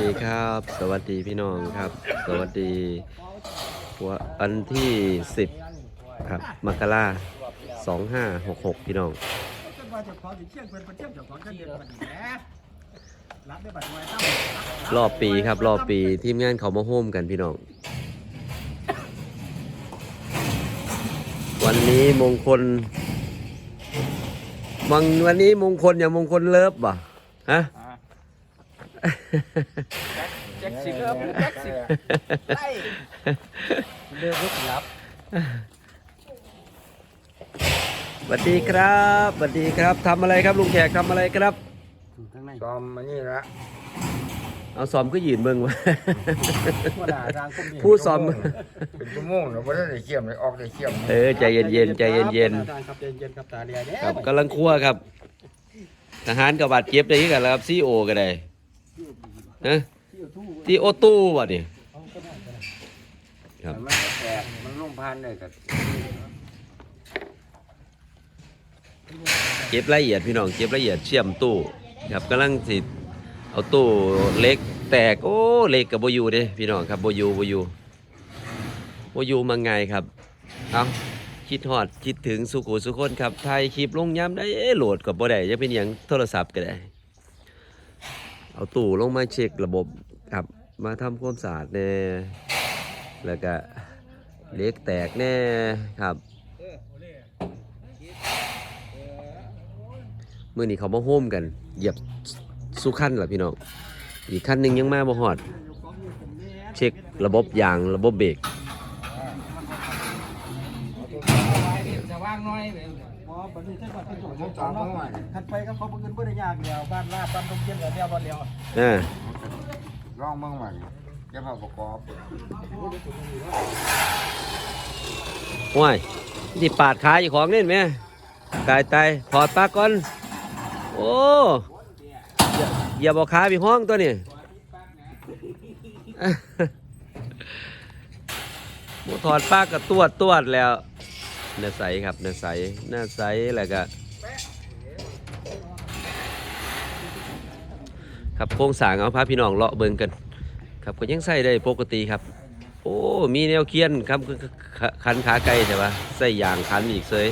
ดีครับ สวัสดีพี่น้องครับ สวัสดีวันที่สิบครับมกราสองห้าหกหกพี่น้องรอบปีครับรอบปีทีมงานเขามาโฮมกันพี่น้อง วันนี้มงคลวังวันนี้มงคลอย่างมงคลเลิฟบ่ฮะ แจ็คสิครับแจ็คสิไอ้เดือดรุกรับสวัสดีครับสวัสดีครับทำอะไรครับลุงแขกทำอะไรครับทางในซ้อมมานี่ละเอาซอมก็ยืนเบิ่งวะหัวหน้าทางคุมผู้ซอมเป็นชั่วโมงเนาะบ่ได้ได้เขี้ยมเลยออกได้เขี้ยมเออใจเย็นๆใจเย็นทางครับใจเย็นครับตาเรียเด้ๆครับกำลังคั่วครับทหารกับบาดเจ็บได้ที่กันแล้วครับซีโอก็ได้ นะที่โอตู้วะนี่ครับมันแตกมันลงพันเลยก็เก็บละเอียดพี่น้องเก็บละเอียดเชื่อมตู้ครับกำลังสิเอาตู้เล็กแตกโอ้เล็กกับโบอยูเด้พี่น้องครับโบอยูโบอยูโบอยูมาไงครับเอาคิดฮอดคิดถึงสุขุสุคนครับถ่ายคลิปลงย้ำได้เอ๊ะโหลดกับบ่ได้จะเป็นอย่างโทรศัพท์ก็ได้ เอาตู้ลงมาเช็คระบบครับมาทำความสะอาดแน่แล้วก็เล็กแตกแน่ครับเมื่อนี้เขามาโฮมกันเหยียบสุขั้นล่ะพี่น้องอีกขั้นหนึ่งยังมาบ่ฮอด เช็คระบบยางระบบเบรกจะว่างน้อย บ่บัดนี้ถ้าว่าเป็นโจทย์ของน้องคันไปก็เขาบ่งเงินบ่ได้ยากแล้วบ้านลาดบ้านตรงเย็นแล้วแนวบ่แล้วเอ่าลองเบิ่งมันจะพาประกอบว้ายนี่ปาดขายอยู่ของเล่นไหมกายตายถอดปลั๊กก่อน โอ้อย่าบอกขาพี่ห้องตัวนี้ถอดปลั๊กกับตวดตวดแล้ว เนื้อใสครับเนื้อใสเนื้อใสแล้วก็ครับโครงสร้างเอาพาพี่น้องเลาะเบิ่งกันครับก็ยังใส่ได้ปกติครับ โอ้มีแนวเคียนครับคันขาไก่ใช่ปะใส่ยางคันอีกเสย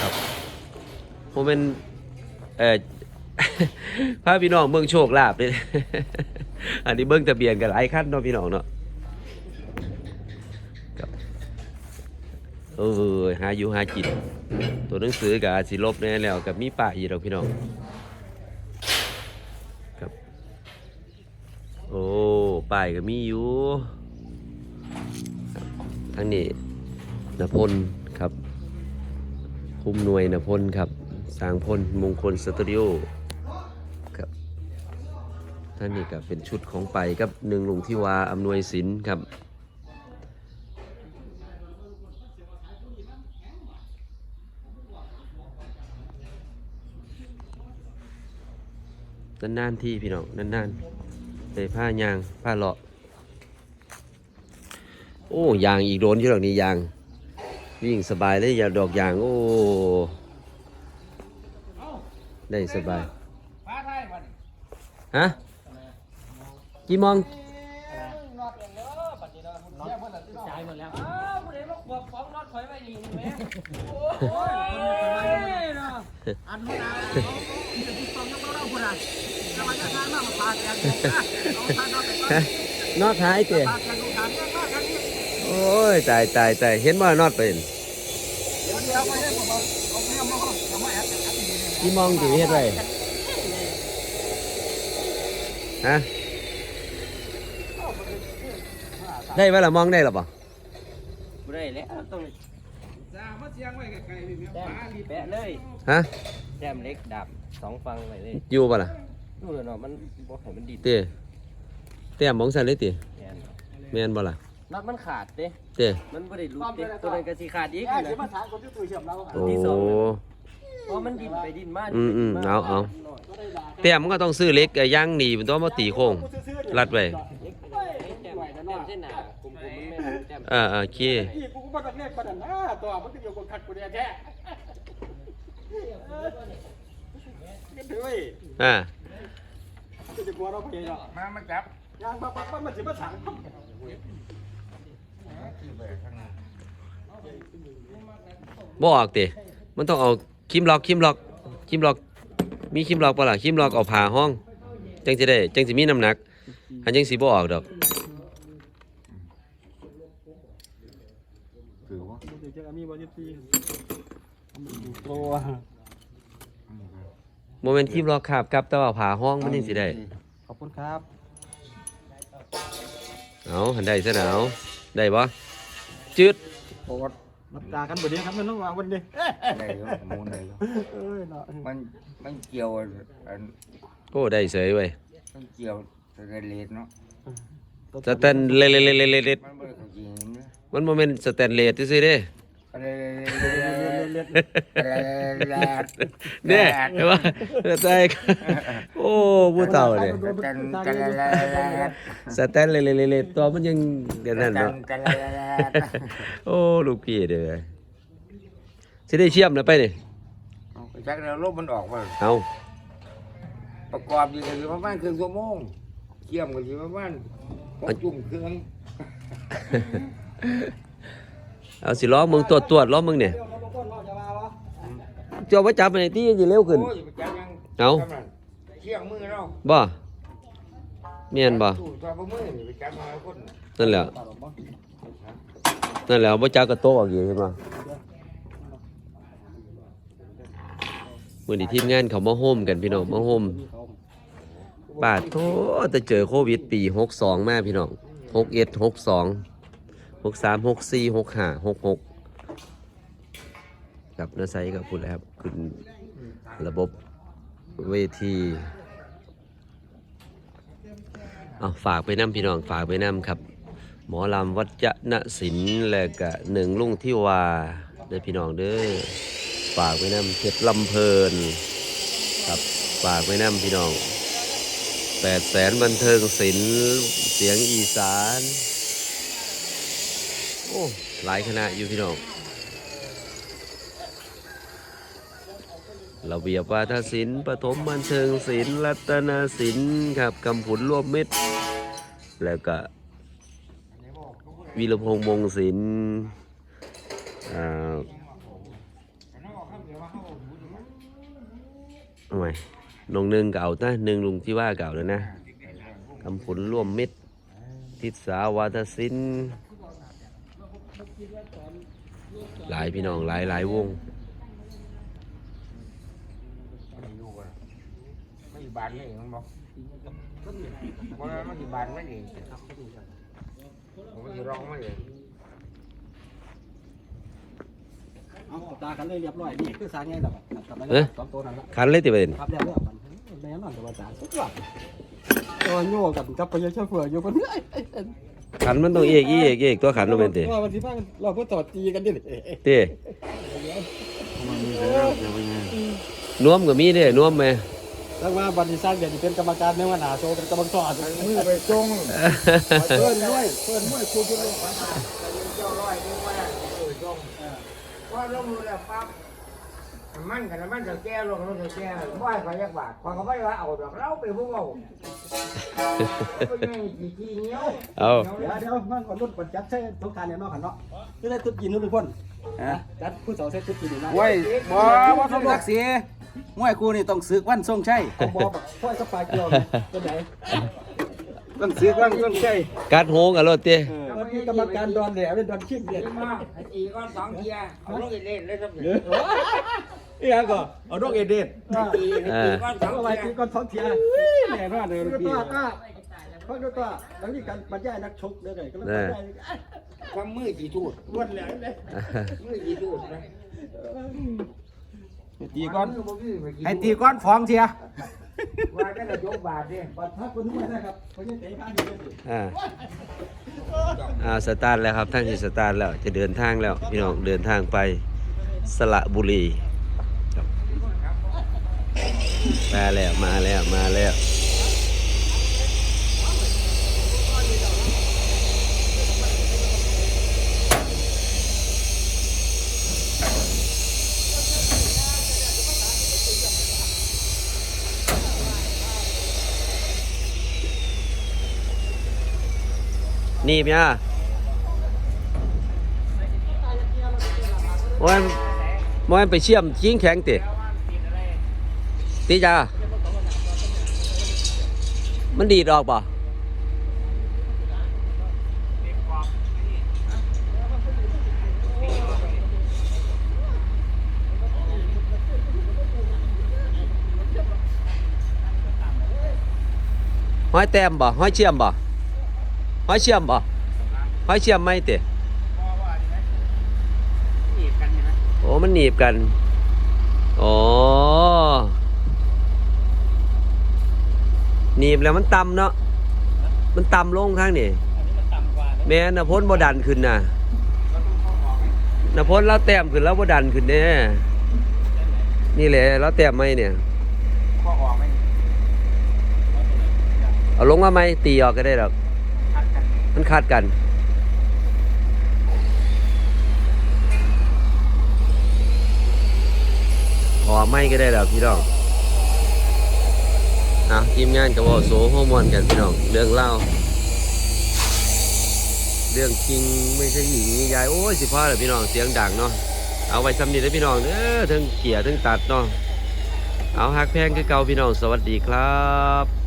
ครับผมเป็นเอ่อพาพี่น้องเบิ่งโชคลาภเลยอันนี้เบิ่งทะเบียนกันหลายคันเนาะพี่น้องเนาะ เออหาอยู่หากินตัวหนังสือกับสิลบแน่แล้วกับมีป้ายอยู่ดอกพี่น้องครับ โอ้ป้ายก็มีอยู่ครับทางนี้นพลครับ คุมหน่วยนพลครับ สางพลมงคลสตูดิโอครับท่านนี้ก็เป็นชุดของไปกับหนึ่งลุงที่วาอำนวยศิลป์ครับ นานๆที่พี่น้องนานๆไปผ้ายางผ้าเลาะโอ้ยางอีกโดนอยู่ดอกนี้ยางวิ่งสบายเลยอย่าดอกยางโอ้ได้สบายฟ้าไทยบัดนี้ฮะกี่โมองนอดเองเด้อบัดนี้เด้อเสียเพิ่ นละจ่ายหมดแล้วอ้าวผู้ใดมาขวบของนอดข่อยไว้นี่แม่โอ้ยเนาะอันหัวหน้าเอาจะติดต่อยังบ่เล่าพุ่นน่ะจะมาจะทานมามาพาแกนเอาทานนอดไปก่อนฮะนอดหายเตะพาแกนลูกทานเนี่ยมากันนี่โอ้ยตายตายตายเห็นว่านอดเป็นเดี๋ยวเดี๋ยวไปให้ผมเอาเอาเมียมาห้องเอามาแอบแอบนี่นี่กี่โมองจีเฮ็ดไรฮะได้ปะล่ะมองได้หรอปะบ่ได้แล้วต้องจ้ามาเสียงไว้ไกลๆนี่แม่แต้มฟ้ารีบแปะเลยฮะแต้มเล็กดับ สองฟังไปเลยอยู่ปะล่ะนู่นน่ะเนาะมันบ่ให้มันดิดเต้เต้มองสันเลยเต้แม่นแม่นบ่ล่ะน็อตมันขาดเด้เต้มันบ่ได้รูดเด้ตัวนั้นก็สิขาดอีกแย่นะสิมาถามคนที่ตู้เชื่อมเราโอ้เพราะมันดินไปดินมาอืมอืมดินไปดินเอาเอาก็ได้ด่าเต้มันก็ต้องซื้อเหล็กไอ้ย่างหนีมันต้องมาตีโค้งรัดไว้เล็กแต้มแต้มเส้นหนากลมๆมันแม่นแต้มอ่าโอเคพี่กูก็บ่ต้องเรียกปานนั้นนะตัวมันก็อยู่กับคัดกูแท้แท้ ก็ถือไว้อ่าจะกลัวเราไปเนาะมามาจับยางปั๊บปั๊บปั๊บมันสิมาสั่งที่ไปข้างหน้าบ่ออกติมันต้องเอาคิมล็อกคิมล็อกคิมล็อก มีคิมล็อกปะล่ะคิมล็อกเอาผ่าห้อง จังสิได้ จังสิมีน้ำหนักอันจังสิบ่ออกดอกถือว่าเดี๋ยวจะมีบอลยี่ปีตัว โมเมนต์คิมล็อกครับกับแต่ว่าผ่าห้องมันจังสิได้ ขอบคุณครับเอาหันได้ซะหนาวได้บ่จืดโปรดรับตากันบ่ดีครับมันต้องวางวันนี้ได้อยู่มูนได้อยู่เอ้ยเนาะมันมันเกี่ยวอันโอ้ได้เสยเว้ยมันเกี่ยวสแตนเลสเนาะสแตนเลเลเลเลเลเลมันบ่ได้เข้าจริงนะมันโมเมนต์สแตนเลสซื่อๆเด้อะไร เนี่ยเห็นปะใช่โอ้ผู้เฒ่าเนี่ยสแตนเลเลเลเลตัวมันยังเดี๋ยวนั้นเนาะโอ้ลูกพี่เด้อสิได้เชื่อมแล้วไปนี่จักแล้วลมมันออกมาเอาประกอบอยู่กันอยู่ประมาณครึ่งชั่วโมงเกี่ยมกันอยู่ประมาณหกจุ่มเครื่องเอาสิล้อมึงตรวจตรวจล้อมึงเนี่ย เจ้าว่าจับไปไหนที่จะเร็วขึ้น โอ้ยจักยังเอากำลังเที่ยงมือเราบ่เมียนบ่ตู้ตัวบ่มือนี่ไปจับมาคนนั่นแหละ นั่นแหละบ่จักกระโตะออกอยู่เห็นบ่มื้อนี้ทีมงานเขามาโฮมกันพี่น้องมาโฮมบาดโทแต่เจอโควิดปีหกสองมาพี่น้องหกเอ็ดห กับนาไซกับพูดแล้วครับขึ้นระบบเวทีเอาฝากไปน้ำพี่น้องฝากไปน้ำครับ หมอลำวัจนศิลป์และกะหนึ่งลุงที่วาเด้อพี่น้องเด้อฝากไปน้ำเพชรลำเพลินครับฝากไปน้ำพี่น้องแปดแสนบันเทิงศิลป์เสียงอีสาน โอ้หลายคณะอยู่พี่น้อง ระเบียบวาทศิลป์ปฐมบันเทิงศิลป์รัตนศิลป์ครับกำผุนรวมมิตร แล้วก็วีรพงษ์วงศ์ศิลป์อ่าทำไมนงหนึ่งเก่านะหนึ่งลุงที่ว่าเก่าแล้วนะกำผุนร่วมมิตร ทิศสาวาทศิลป์หลายพี่น้องหลายหลายวง มันอยู่กันไม่อยู่บ้านนี่มันบอกมันมันอยู่บ้านไม่ดีผมอยู่ร้องไม่ดีเอาตากันเลยเรียบร้อยนี่คือสารไงล่ะกลับมาเอ๊ะสองตัวนั่นละคันเลยติเป็นครับแล้วแล้วมันแน่นอนตัวสารสุดยอดตัวโยกับกับพยาเชื่อเฟืออยู่บนเรื่อยขันมันต้องเอกอีเอกเอกตัวขันลงเป็นติว่าวันที่บ้านเราก็ต่อตีกันดิติมันมีเรื่องเดี๋ยวไปไง นวมก็มีเด้นวมไหมแล้วว่าบันที่สร้างเดี๋ยวเป็นกรรมการในวันหาโซเป็นกรรมการมือไปจงเพื่อนด้วยเพื่อนด้วยครูจุลเจ้าร้อยนึงว่าเออจงว่าลงมือแล้วปั๊บมันกันมันจะแก้ลงรถจะแก้บ่อยขอยักบาทขอเขาไม่ว่าเอาดอกเราไปพวกเราก็ยังกี่ทีเนี้ยเอาเดี๋ยวเดี๋ยวมันก่อนรุ่นปัจจัดใช้ทุกการเนี่ยนอกขันเนาะคือได้ตุ๊ดกินนู่นทุกคนจัดผู้สาวใช้ตุ๊ดกินอยู่นะเว้ยบ่บ่สมศักดิ์ศรี มวยกูนี่ต้องศึกวันทรงชัยผมบอกแบบค่อยสปายเกี่ยวเป็นไหนต้องศึกวันทรงชัยกัดโหงกันรถติแล้วมีกรรมการดอนแหลเป็นดอนขี้เกียจมาอีกก้อนสองเทียเอาลงอีเล่นเลยครับอีกก็เอาดอกเอเดนตีตีก้อนสองเอาไว้เทียตีก้อนท้องเทียแน่นอนเลยคือพี่ป้าป้าเพราะว่าแล้วนี่การบรรยายนักชกเรื่อยๆก็แล้วบรรยายความมือจีทูดรวดแหลมเลยมือจีทูดนะ ตีก้อนมือบ่มีมือจีให้ตีก้อนฟองเชียว่าจะกระยกบาทดิปัดพักคนนี้นะครับคนนี้เตะข้างอยู่เลยอ่าอ่าสตาร์ทแล้วครับท่านที่สตาร์ทแล้วจะเดินทางแล้วพี่น้องเดินทางไปสระบุรีครับมาแล้วมาแล้วมาแล้ว นีบเนี่ยโอ้ยโอ้ยไปเชื่อมชิงแข็งติตีจ้ามันดีดออกป่ะห้อยแต้มบ่ห้อยเชื่อมบ่ ห้อยเชื่อมบ่ห้อยเชื่อมไหมติโอ้มันหนีบกันอ๋อหนีบแล้วมันต่ำเนาะมันต่ำลงข้างนี่แม่นพ้นบ่ดันขึ้นน่ะนพ้นแล้วแต้มขึ้นแล้วบ่ดันขึ้นแน่นี่แหละแล้วแต้มไหมเนี่ยข้อออกไหมเอาลงมาไหมตีออกก็ได้หรอกทัดกัน มันคาดกัน ขอไม่ก็ได้แล้วพี่น้องอะทีมงานกับว่าโซฮอร์โมนกันพี่น้อง เรื่องเล่า เรื่องจริงไม่ใช่หญิงนี่ยาย โอ้ยสิพ่อเลยพี่น้อง เสียงดังเนาะ เอาไว้ซ้ำนี่เลยพี่น้องเด้อทั้งเกี่ยทั้งตัดเนาะ เอาฮักแพงคือเก่าพี่น้อง สวัสดีครับ